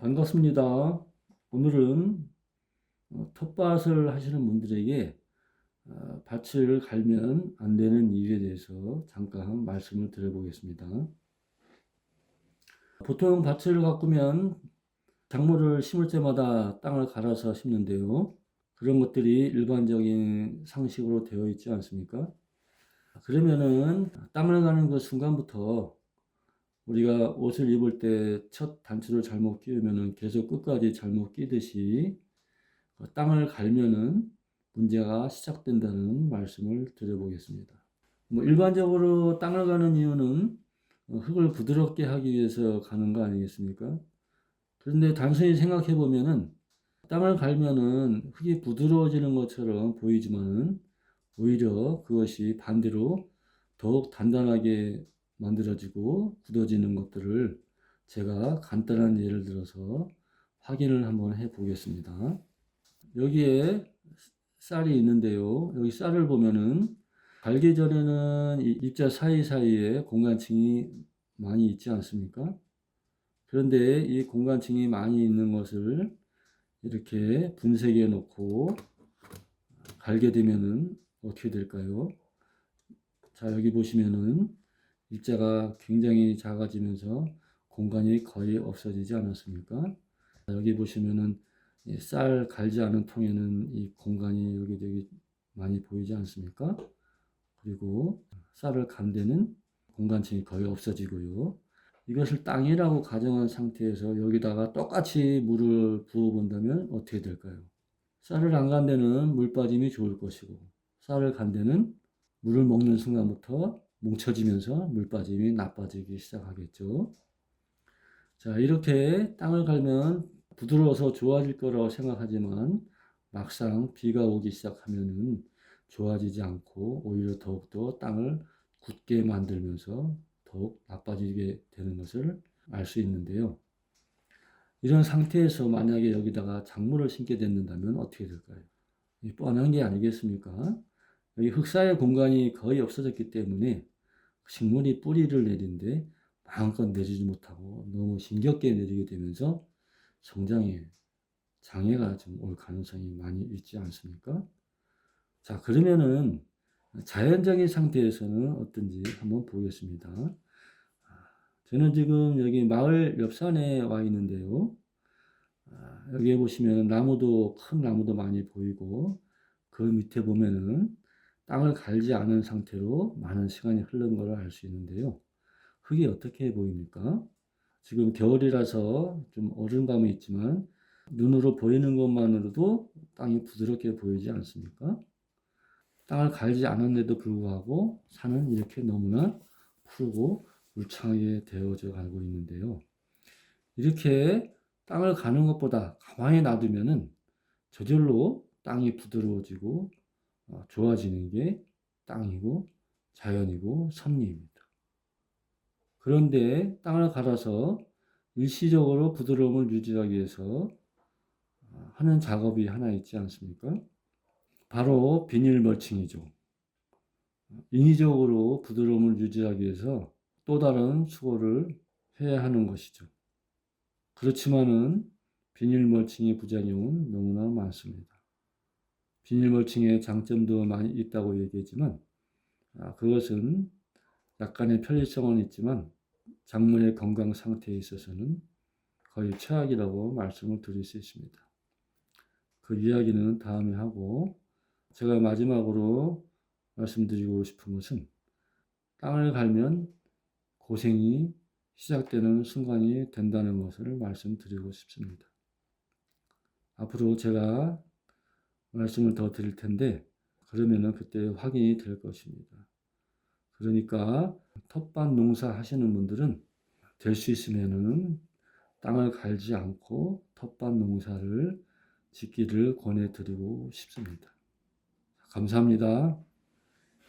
반갑습니다. 오늘은 어, 텃밭을 하시는 분들에게 어, 밭을 갈면 안 되는 이유에 대해서 잠깐 말씀을 드려보겠습니다. 보통 밭을 가꾸면 작물을 심을 때마다 땅을 갈아서 심는데요. 그런 것들이 일반적인 상식으로 되어 있지 않습니까? 그러면은 땅을 가는 그 순간부터 우리가 옷을 입을 때 첫 단추를 잘못 끼우면은 계속 끝까지 잘못 끼듯이 그 땅을 갈면은 문제가 시작된다는 말씀을 드려보겠습니다. 뭐 일반적으로 땅을 가는 이유는 어, 흙을 부드럽게 하기 위해서 가는 거 아니겠습니까? 그런데 단순히 생각해 보면은 땅을 갈면은 흙이 부드러워지는 것처럼 보이지만은 오히려 그것이 반대로 더욱 단단하게 만들어지고 굳어지는 것들을 제가 간단한 예를 들어서 확인을 한번 해 보겠습니다. 여기에 쌀이 있는데요. 여기 쌀을 보면은 갈기 전에는 이 입자 사이사이에 공간층이 많이 있지 않습니까? 그런데 이 공간층이 많이 있는 것을 이렇게 분쇄기에 놓고 갈게 되면은 어떻게 될까요? 자, 여기 보시면은 입자가 굉장히 작아지면서 공간이 거의 없어지지 않았습니까? 여기 보시면은 이쌀 갈지 않은 통에는 이 공간이 여기저기 많이 보이지 않습니까? 그리고 쌀을 간 데는 공간층이 거의 없어지고요. 이것을 땅이라고 가정한 상태에서 여기다가 똑같이 물을 부어 본다면 어떻게 될까요? 쌀을 안 간 데는 물 빠짐이 좋을 것이고 쌀을 간 데는 물을 먹는 순간부터 뭉쳐지면서 물 빠짐이 나빠지기 시작하겠죠. 자, 이렇게 땅을 갈면 부드러워서 좋아질 거라고 생각하지만 막상 비가 오기 시작하면은 좋아지지 않고 오히려 더욱더 땅을 굳게 만들면서 더욱 나빠지게 되는 것을 알 수 있는데요. 이런 상태에서 만약에 여기다가 작물을 심게 됐는다면 어떻게 될까요? 이 뻔한 게 아니겠습니까? 여기 흙사의 공간이 거의 없어졌기 때문에 식물이 뿌리를 내리는데 마음껏 내리지 못하고 너무 힘겹게 내리게 되면서 성장에 장애가 좀 올 가능성이 많이 있지 않습니까? 자, 그러면은 자연적인 상태에서는 어떤지 한번 보겠습니다. 아, 저는 지금 여기 마을 옆산에 와 있는데요. 아, 여기에 보시면 나무도 큰 나무도 많이 보이고 그 밑에 보면은 땅을 갈지 않은 상태로 많은 시간이 흐른 걸알수 있는데요. 흙이 어떻게 보입니까? 지금 겨울이라서 좀 얼음감이 있지만 눈으로 보이는 것만으로도 땅이 부드럽게 보이지 않습니까? 땅을 갈지 않았는데도 불구하고 산은 이렇게 너무나 푸르고 울창하게 되어져 가고 있는데요. 이렇게 땅을 가는 것보다 가만히 놔두면은 저절로 땅이 부드러워지고 어, 좋아지는 게 땅이고 자연이고 섭리입니다. 그런데 땅을 갈아서 일시적으로 부드러움을 유지하기 위해서 어, 하는 작업이 하나 있지 않습니까? 바로 비닐 멀칭이죠. 인위적으로 부드러움을 유지하기 위해서 또 다른 수고를 해야 하는 것이죠. 그렇지만은 비닐 멀칭의 부작용은 너무나 많습니다. 비닐 멀칭의 장점도 많이 있다고 얘기했지만 아, 그것은 약간의 편리성은 있지만 작물의 건강 상태에 있어서는 거의 최악이라고 말씀을 드릴 수 있습니다. 그 이야기는 다음에 하고 제가 마지막으로 말씀드리고 싶은 것은 땅을 갈면 고생이 시작되는 순간이 된다는 것을 말씀드리고 싶습니다. 앞으로 제가 말씀을 더 드릴 텐데 그러면은 그때 확인이 될 것입니다. 그러니까 텃밭 농사 하시는 분들은 될 수 있으면은 땅을 갈지 않고 텃밭 농사를 짓기를 권해 드리고 싶습니다. 감사합니다.